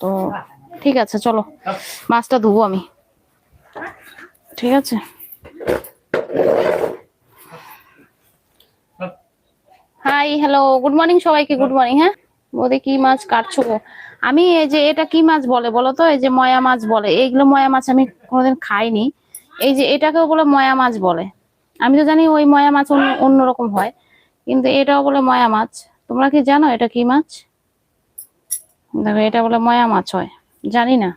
তো ঠিক আছে, চলো। মাছটা ধুবো আমি। ঠিক আছে? হাই হ্যালো গুড মর্নিং সবাইকে গুড মর্নিং হ্যাঁ? বৌদি কি মাছ কাটছো গো? আমি এই যে, এটা কি মাছ বলে বলো তো? এই যে ময়া মাছ বলে। এইগুলো ময়া মাছ আমি কোনোদিন খাইনি। এই যে, এটাকেও বলে ময়া মাছ বলে। আমি তো জানি ওই ময়া মাছ অন্য অন্যরকম হয় কিন্তু এটাও বলে ময়া মাছ। তোমরা কি জানো এটা কি মাছ? দেখো এটা বলে ময়া মাছ হয়। জানি না।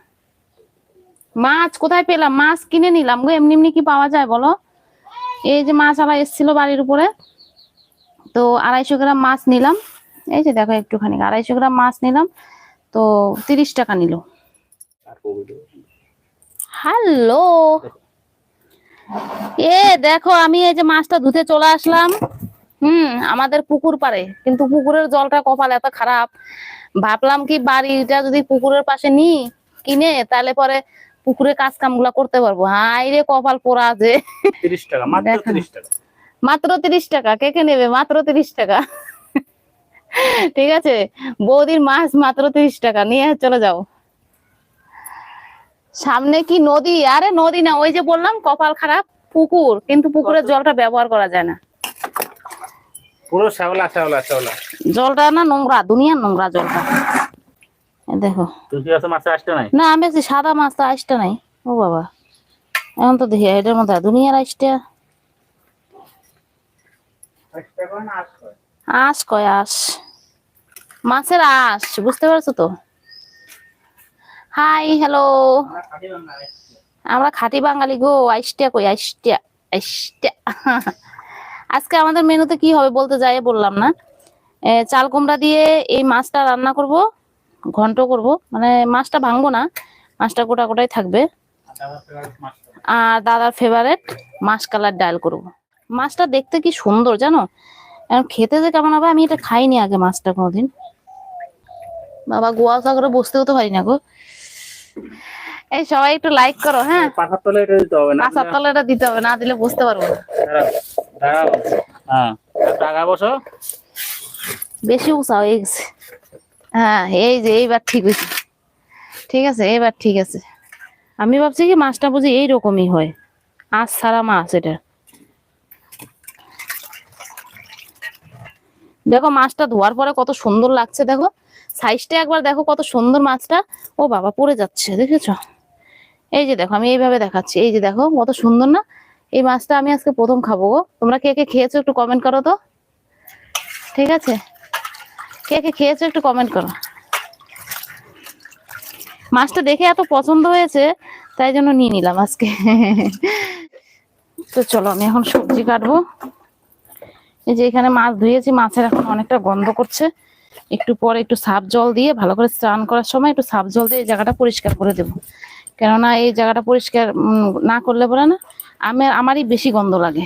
মাছ কোথায় পেলাম? মাছ কিনে নিলাম গো এমনি এমনি কি পাওয়া যায় বলো? এই যে মাছ আলা এসেছিল বাড়ির উপরে। তো আড়াইশো গ্রাম মাছ নিলাম। এই যে দেখো একটুখানি আড়াইশো গ্রাম মাছ নিলাম। তো তিরিশ টাকা নিল। হ্যালো! এ দেখো আমি এই যে মাছটা ধুতে চলে আসলাম। হুম আমাদের পুকুর পাড়ে। কিন্তু পুকুরের জলটা কপাল এত খারাপ। ভাবলাম কি বাড়িটা যদি পুকুরের পাশে নি কিনে তাহলে পরে পুকুরে কাজ কামগুলা করতে পারব। হাই রে কপাল পোড়া যে। মাত্র তিরিশ টাকা কে কে নেবে? মাত্র তিরিশ টাকা। ঠিক আছে? বৌদির মাছ মাত্র তিরিশ টাকা নিয়ে চলে যাও। সামনে কি নদী? আরে নদী না ওই যে বললাম কপাল খারাপ। পুকুর কিন্তু পুকুরের জলটা ব্যবহার করা যায় না। পুরো শ্যাওলা শ্যাওলা শ্যাওলা। জলটা না নোংরা দুনিয়ার নোংরা জলটা। দেখো। আসতে না আমি আছি সাদা মাছ তো আইসটা নাই। ও বাবা। এখন তো দেখি এটার মধ্যে দুনিয়ার আইসটা আস কয়? আস মাছের আস বুঝতে পারছ তো? Hi hello. আমরা খাঁটি বাঙালি গো আইসটা কই আইসটা আইসটা আজকে আমাদের মেনুতে কি হবে বলতে যাই বললাম না। চাল কুমড়া দিয়ে এই মাছটা রান্না করব, ঘন্ট করব। মানে মাছটা ভাঙবো না, মাছটা গোটা গোটাই থাকবে। আর দাদার ফেভারেট মাছ কালার ডাল করব। মাছটা দেখতে কি সুন্দর জানো? খেতে যে কেমন হবে আমি এটা খাইনি আগে মাছটা কোনোদিন। বাবা গোয়া সাগরে বসতেও তো পারি না গো। এই সবাই একটু লাইক করো হ্যাঁ? পাখার তলে এটা দিতে হবে না। তলে এটা দিতে হবে না দিলে বুঝতে পারব না। দাঁড়াও। হ্যাঁ। টাকা বসো। বেশি উঁচা হয়ে গেছে হ্যাঁ এই যে এইবার ঠিক হয়েছে। ঠিক আছে এবার ঠিক আছে। আমি ভাবছি কি মাছটা বুঝি এইরকমই হয়। আজ ছাড়া মাছ এটা। দেখো মাছটা ধোয়ার পরে কত সুন্দর লাগছে দেখো। সাইজটা একবার দেখো কত সুন্দর মাছটা। ও বাবা পড়ে যাচ্ছে দেখেছ? এই যে দেখো, আমি এইভাবে দেখাচ্ছি। এই যে দেখো, কত সুন্দর না? এই মাছটা আমি আজকে প্রথম খাব গো। তোমরা কে কে খেয়েছো একটু কমেন্ট করো তো। ঠিক আছে? কে কে খেয়েছো একটু কমেন্ট করো। মাছটা দেখে এত পছন্দ হয়েছে, তাই জন্য নিয়ে নিলাম আজকে। তো চলো, আমি এখন সবজি কাটবো। এই যে এখানে মাছ ধুয়েছি, মাছের এখন অনেকটা গন্ধ করছে। একটু পরে একটু সাফ জল দিয়ে ভালো করে স্নান করার সময় একটু সাফ জল দিয়ে এই জায়গাটা পরিষ্কার করে দেবো। কেননা এই জায়গাটা পরিষ্কার না করলে পরে না আমার আমারই বেশি গন্ধ লাগে।